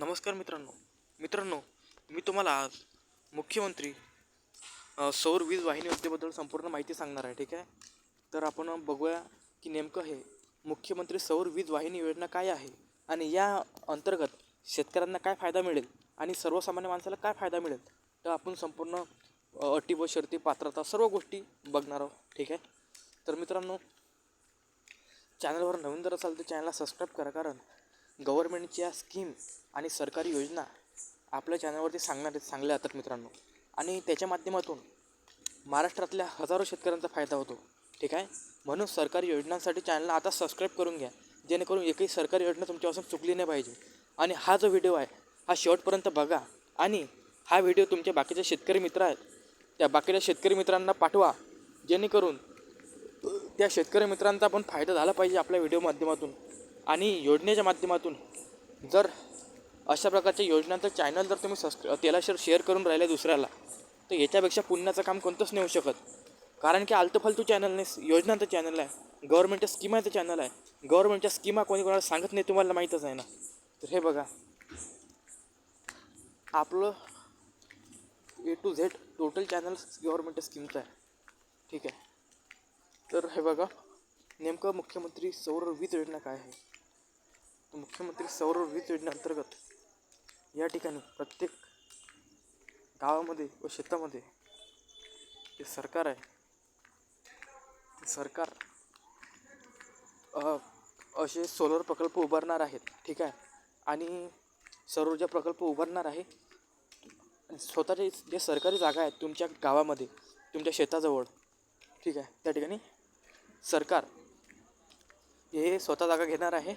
नमस्कार मित्रांनो. मित्रांनो मी तुम्हाला आज मुख्यमंत्री सौर वीज वाहिनी योजनेबद्दल संपूर्ण माहिती सांगणार आहे ठीक आहे? तर आपण बघूया की नेमकं हे मुख्यमंत्री सौर वीज वाहिनी योजना काय आहे आणि या अंतर्गत शेतकऱ्यांना काय फायदा मिळेल आणि सर्वसामान्य माणसाला काय फायदा मिळेल तर आपण संपूर्ण अटी व शर्ती पात्रता सर्व गोष्टी बघणार आहोत ठीक आहे? तर मित्रांनो चॅनलवर नवीन जर असाल तर चॅनलला सबस्क्राईब करा कारण गव्हर्मेंटची या स्कीम आणि सरकारी योजना आपल्या चॅनलवरती सांगणार सांगल्या जातात मित्रांनो. आणि त्याच्या माध्यमातून महाराष्ट्रातल्या हजारो शेतकऱ्यांचा फायदा होतो. ठीक आहे? म्हणून सरकारी योजनांसाठी चॅनलला आता सबस्क्राईब करून घ्या. जेणेकरून एकही सरकारी योजना तुमच्यापासून चुकली नाही पाहिजे. आणि हा जो व्हिडिओ आहे हा शेवटपर्यंत बघा. आणि हा व्हिडिओ तुमच्या बाकीचे शेतकरी मित्र आहेत त्या बाकीच्या शेतकरी मित्रांना पाठवा. जेणेकरून त्या शेतकरी मित्रांचा पण फायदा झाला पाहिजे आपल्या व्हिडिओ माध्यमातून. आणि योजनेच्या माध्यमातून जर अशा प्रकारच्या योजनांचं चॅनल जर तुम्ही सबस्क्र त्याला शर शेअर करून राहिले दुसऱ्याला तर याच्यापेक्षा पुण्याचं काम कोणतंच नाही होऊ शकत. कारण की आलतू फालतू चॅनल नाही योजनांचं चॅनल आहे गव्हर्नमेंटच्या स्कीमाचं चॅनल आहे. गव्हर्नमेंटच्या स्कीमा कोणी कोणाला सांगत नाही तुम्हाला माहीतच आहे ना. तर हे बघा. आपलं A to Z total channel गव्हर्नमेंटच्या स्कीमचं आहे. ठीक आहे. तर हे बघा नेमकं मुख्यमंत्री सौर वीज योजना काय आहे? मुख्यमंत्री सौर वीज योजनेअंतर्गत या ठिकाणी प्रत्येक गावामध्ये व शेतामध्ये जे सरकार आहे ते सरकार असे सोलर प्रकल्प उभारणार आहेत ठीक आहे? आणि सौर ऊर्जा प्रकल्प उभारणार आहे आणि स्वतःचे जे सरकारी जागा आहेत तुमच्या गावामध्ये तुमच्या शेताजवळ ठीक आहे? त्या ठिकाणी सरकार हे स्वतः जागा घेणार आहे.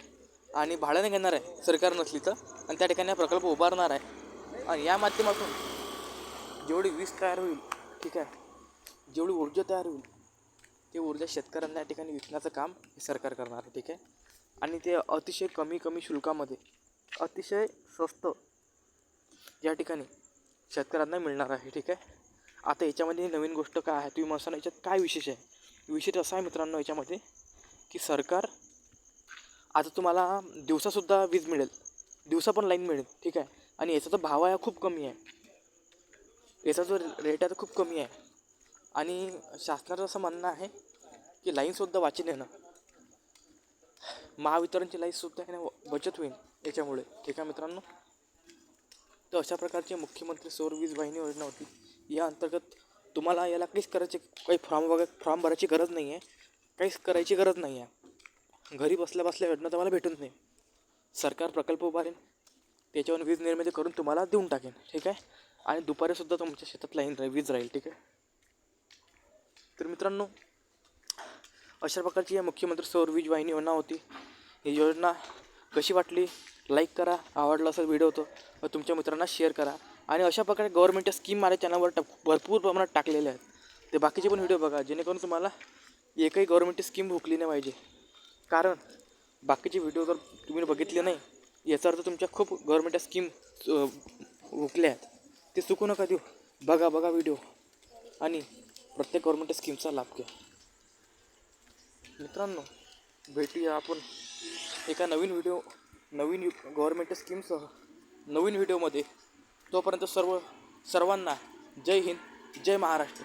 आणि भाड्याने घेणार आहे. सरकार नसली तर. आणि त्या ठिकाणी हा प्रकल्प उभारणार आहे. आणि या माध्यमातून जेवढी वीज तयार होईल ठीक आहे जेवढी ऊर्जा तयार होईल ते ऊर्जा शेतकऱ्यांना या ठिकाणी विकण्याचं काम हे सरकार करणार आहे ठीक आहे. आणि ते अतिशय कमी कमी शुल्कामध्ये अतिशय स्वस्त या ठिकाणी शेतकऱ्यांना मिळणार आहे ठीक आहे. आता याच्यामध्ये नवीन गोष्ट काय आहे? तुम्ही म्हणसान याच्यात काय विशेष आहे? विशेष असा आहे मित्रांनो याच्यामध्ये की सरकार आता तुम्हाला दिवसासुद्धा वीज मिळेल. दिवसा पण लाईन मिळेल ठीक आहे? आणि याचा जो भाव आहे खूप कमी आहे. याचा जो रेट आहे तो खूप कमी आहे. आणि शासनाचं असं म्हणणं आहे की लाईनसुद्धा वाचेल येणं. महावितरणची लाईनसुद्धा आहे ना बचत होईल याच्यामुळे ठीक आहे मित्रांनो? तर अशा प्रकारची मुख्यमंत्री सौर वीज वाहिनी योजना होती. या अंतर्गत तुम्हाला याला काहीच करायचे काही फॉर्म वगैरे फॉर्म भरायची गरज नाही आहे काहीच करायची गरज नाही आहे घरी बसल्या बसल्या योजना तुम्हाला भेटून नाही. सरकार प्रकल्प उभारेन त्याच्यावर वीज निर्मिती करून तुम्हाला देऊन टाकेन ठीक आहे? आणि दुपारीसुद्धा तुमच्या शेतात लाईन राहील वीज राहील ठीक आहे? तर मित्रांनो अशा प्रकारची या मुख्यमंत्री सौर वीज वाहिनी योजना होती. ही योजना कशी वाटली? लाईक करा. आवडला असेल व्हिडिओ तो व तुमच्या मित्रांना शेअर करा. आणि अशा प्रकारे गव्हर्नमेंटच्या स्कीम माझ्या चॅनलवर टाक भरपूर प्रमाणात टाकलेल्या आहेत. ते बाकीचे पण व्हिडिओ बघा जेणेकरून तुम्हाला एकही गव्हर्नमेंटची स्कीम भुकली नाही पाहिजे. कारण बाकीचे व्हिडिओ जर तुम्ही बघितले नाही याचा अर्थ तुमच्या खूप गव्हर्मेंटच्या स्कीम हुकल्या आहेत. ते चुकू नका देऊ. बघा बघा व्हिडिओ आणि प्रत्येक गव्हर्मेंट स्कीमचा लाभ घ्या. मित्रांनो भेटूया आपण एका नवीन व्हिडिओ नवीन गव्हर्मेंट स्कीमसह नवीन व्हिडिओमध्ये तोपर्यंत सर्व सर्वांना जय हिंद जय महाराष्ट्र.